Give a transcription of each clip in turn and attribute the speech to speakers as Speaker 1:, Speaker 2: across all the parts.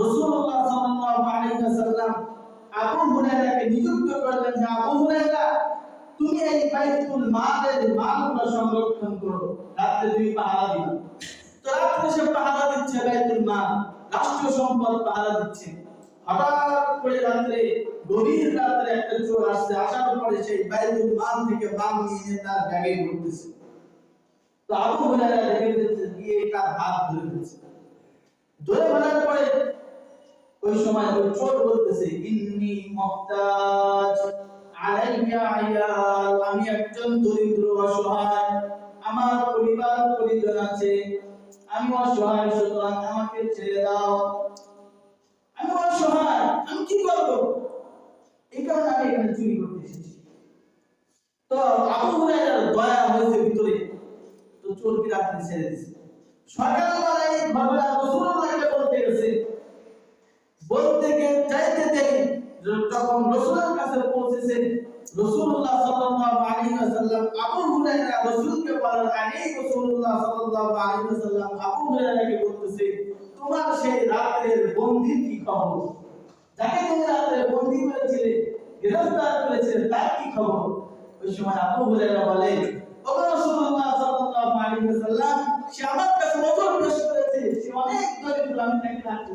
Speaker 1: রাসূলুল্লাহ সাল্লাল্লাহু আলাইহি ওয়াসাল্লাম আবু হুরায়রাকে নিযুক্ত করলেন যে, আবু হুরায়রা, তুমি এই বাইতুল মালের মালগুলো সংরক্ষণ করো। রাতে দুই পাহারা দিবা। তো রাত্রে সে পাহারা দিচ্ছে বাইতুল মাল, রাষ্ট্রীয় সম্পদ পাহারা দিচ্ছে। হঠাৎ করে রাত্রে, গভীর রাত্রে একটা চোর আসছে, আসার পরে সেই বাইতুল মাল থেকে বাম নিয়ে তার ব্যাগে ঢুকতেছে তো আবু হুরায়রা দেখে গিয়ে তার হাত ধরে ফেলছে। ধরে ফেলার পরে ওই সময় ওই চোর বলতেছে, ইন্নি মুহতাজ আলাইয়া আয়াল, আমি একজন দরিদ্র অসহায়। আমার পরিবার পরিজন আছে, আমি অসহায়, সুতরাং আমাকে ছেড়ে দাও। আমি অসহায়, আমি কি করব? এই কারণে আমি এখানে চুরি করতে এসেছি। তো আবু হুরায়রার দয়া হয়েছে ভিতরে। তো চোরকে রাত্রে ছেড়ে দিছে। সকালবেলায় রাসূলুল্লাহকে বলতে গেছে বলতে চাইতে দেই যখন রসুলের কাছে পৌঁছেছে। রাসূলুল্লাহ সাল্লাল্লাহু আলাইহি ওয়াসাল্লাম, আবু হুরায়রা রাসূলকে বলার আগেই রাসূলুল্লাহ সাল্লাল্লাহু আলাইহি ওয়াসাল্লাম আবু হুরায়রাকে বলতেছে, তোমার সেই রাতের বন্দির কি খবর? যাকে তুমি রাতে বন্দি করেছিলে, গ্রেফতার করেছিলে, তার কি খবর? ওই সময় আবু হুরায়রা বলে ও রাসূলুল্লাহ সাল্লাল্লাহু আলাইহি ওয়াসাল্লাম, সে আমার কাছে নজর পেশ করেছে, সে অনেক দরিদ্র আমি তাকে রাখতে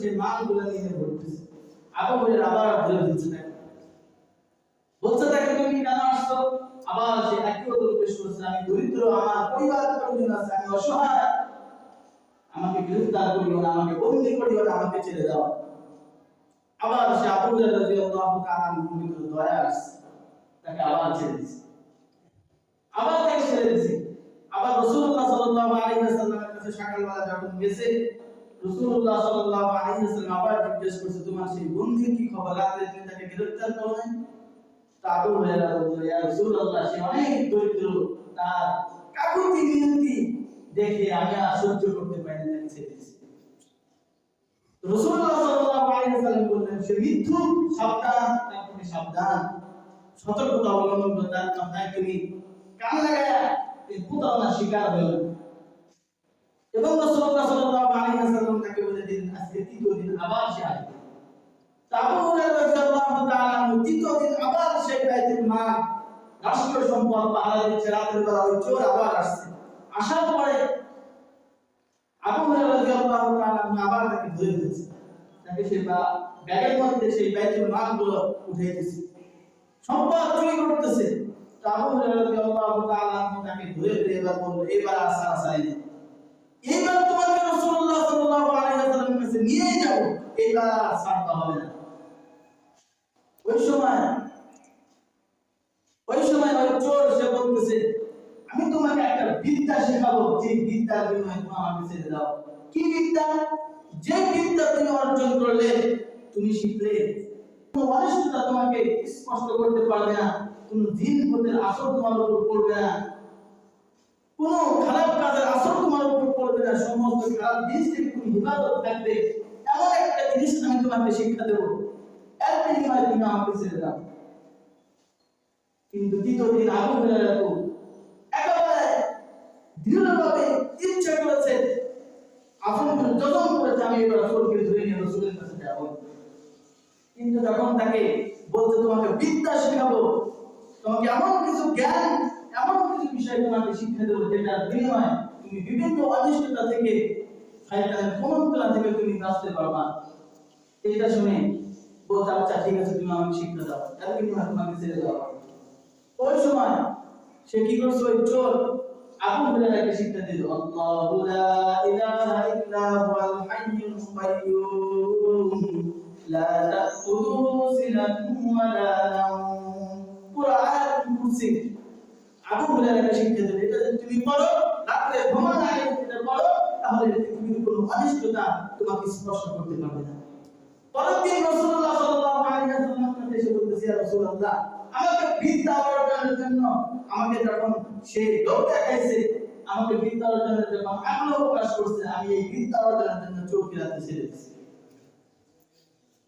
Speaker 1: সেই মালগুলো নিয়ে বলতেছে। আবু হুরায়রা আবার ধরে দিচ্ছে তাকে বলছে তাকে তুমি কেন আসছো? আবার সে একই উত্তর পেশ করছে, আমি দরিদ্র, আমার পরিবার পরিজন আছে, আমি অসহায়। আমাকে গ্রেফতার করিও না, আমাকে বন্দি করিও না, আমাকে ছেড়ে দাও। আবার সে আবু হুরায়রা রাদিয়াল্লাহু তাআলা আনহুর দয়া আসছে, তাকে আবার ছেড়ে দিছে আবার তাকে ছেড়ে দিছে আবার রাসূলুল্লাহ সাল্লাল্লাহু আলাইহি ওয়াসাল্লামের কাছে সকালবেলা যখন গেছে রাসূলুল্লাহ সাল্লাল্লাহু আলাইহি ওয়াসাল্লাম আবার জিজ্ঞেস করছে, তোমার সেই বন্দির কি খবর? রাতে তুমি তাকে গ্রেফতার হুরায়রা বলল, ইয়া রাসূলুল্লাহ সে অনেক দরিদ্র। তার কাকুতি দেখে আমি সহ্য করতে পারি না, তাকে রাসূলুল্লাহ সাল্লাল্লাহু আলাইহি ওয়াসাল্লাম বললেন, সে মিথ্যুক, সাবধান, তার প্রতি সাবধান। সতর্কতা অবলম্বন করে তার কথায় তুমি কান লাগায়া এই শিকার হলেন এবং রাসূলুল্লাহ সাল্লাল্লাহু আলাইহি ওয়াসাল্লাম তাকে বলে দিন আজকে তৃতীয় দিন আবার সে আসবে আবু তাআলা তৃতীয় দিন আবার সেই বাইতুল মাল রাষ্ট্রীয় সম্পদ বেলা ওই চোর আবার আসছে। আসার পরে আবু হুরায়রা রাদিয়াল্লাহু তাআলা আবার তাকে ধরে ফেলছে। তাকে সে বা ব্যাগের মধ্যে সেই বাইতুল মালগুলো উঠিয়ে দিচ্ছে সম্পদ চুরি করতেছে। আবু রাদিয়াল্লাহু তাআলা তাকে ধরে ফেলে এবার বলল, এবার আসা আসাই এইবার তোমাকে রাসূলুল্লাহ সাল্লাল্লাহু আলাইহি ওয়াসাল্লামের কাছে নিয়ে যাব এইবার আর হবে না। ওই সময় ওই সময় ওই চোর সে বলতেছে, আমি তোমাকে একটা বিদ্যা শেখাবো যে বিদ্যার তুমি আমাকে ছেড়ে দাও। কি বিদ্যা? যে বিদ্যা তুমি অর্জন করলে, তুমি শিখলে। অনিষ্টতা তোমাকে স্পষ্ট করতে পারবে না, কোনো দিন পথের আসর তোমার উপর পড়বে না। কোনো খারাপ কাজের আসর তোমার উপর পড়বে না। সমস্ত খারাপ জিনিস থেকে তুমি হেফাজত থাকবে। এমন একটা জিনিস আমি তোমাকে শিক্ষা দেবো। এর বিনিময়ে তুমি আমাকে ছেড়ে দাও। কিন্তু দ্বিতীয় দিন আবু হুরায়রা তো একেবারে দৃঢ়ভাবে ইচ্ছা করেছে। আপন করে যতন করেছে আমি এবার রাসূলকে ধরে নিয়ে রাসূলের কাছে যাব কিন্তু যখন তাকে বলতে তোমাকে বিদ্যা শেখাবো, তোমাকে এমন কিছু জ্ঞান বিষয় তোমাকে শিক্ষা দেবো যেটার বিনিময়ে তুমি বিভিন্ন অনিষ্টতা থেকে শয়তানের কুমন্ত্রণা থেকে তুমি বাঁচতে পারবা। এটা শুনে বলছে আচ্ছা ঠিক আছে, তুমি আমাকে শিক্ষা দাও। এর বিনিময়ে তোমাকে ছেড়ে দেওয়া ওই সময় সে কি করছে? ওই চোর আবু হুরায়রাকে শিক্ষা দিল। আল্লাহু লা ইলাহা ইল্লা হুয়াল হাইয়ুল কাইয়্যুম লা তাখুযুহু সিনাতুন ওয়া লা নাওম পুরো আয়াতুল কুরসি। দিল এটা যদি তুমি পড়ো আগে পড়ো তাহলে পৃথিবীর তোমাকে স্পর্শ করতে পারবে না। রাসূলুল্লাহ সাল্লাল্লাহু আলাইহি এসে বলতেছে, ইয়া রাসূলুল্লাহ, আমাকে বিদ্যা অর্জনের জন্য, আমাকে যখন সে লোক দেখাইছে, আমাকে বিদ্যা অর্জনের জন্য আগ্রহ প্রকাশ করছে, আমি এই বিদ্যা অর্জনের জন্য চোখ ফিরাতে ছেড়ে দিয়েছি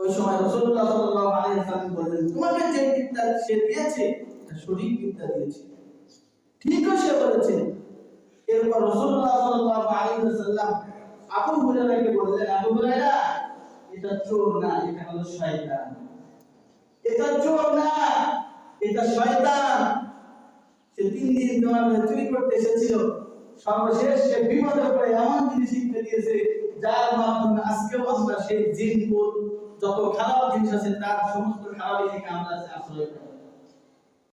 Speaker 1: ওই সময় রাসূলুল্লাহ সাল্লাল্লাহু আলাইহি বললেন, তোমাকে যে বিদ্যা সে দিয়েছে শরীর বিদ্যা দিয়েছে। ঠিকও সে বলেছে। এরপর রাসূলুল্লাহ সাল্লাল্লাহু আলাইহি ওয়াসাল্লাম আবু হুরায়রাকে বললেন, আবু হুরায়রা, এটা চোর না, এটা হলো শয়তান। এটা চোর না, এটা শয়তান। সে তিন দিন তোমার চুরি করতে এসেছিল। সর্বশেষ সে বিপদে পড়ে এমন জিনিস শিখতে দিয়েছে, যার মাধ্যমে আজকে আমরা সেই জিন যত খারাপ জিনিস আছে, তার সমস্ত খারাপ থেকে আমরা আশ্রয়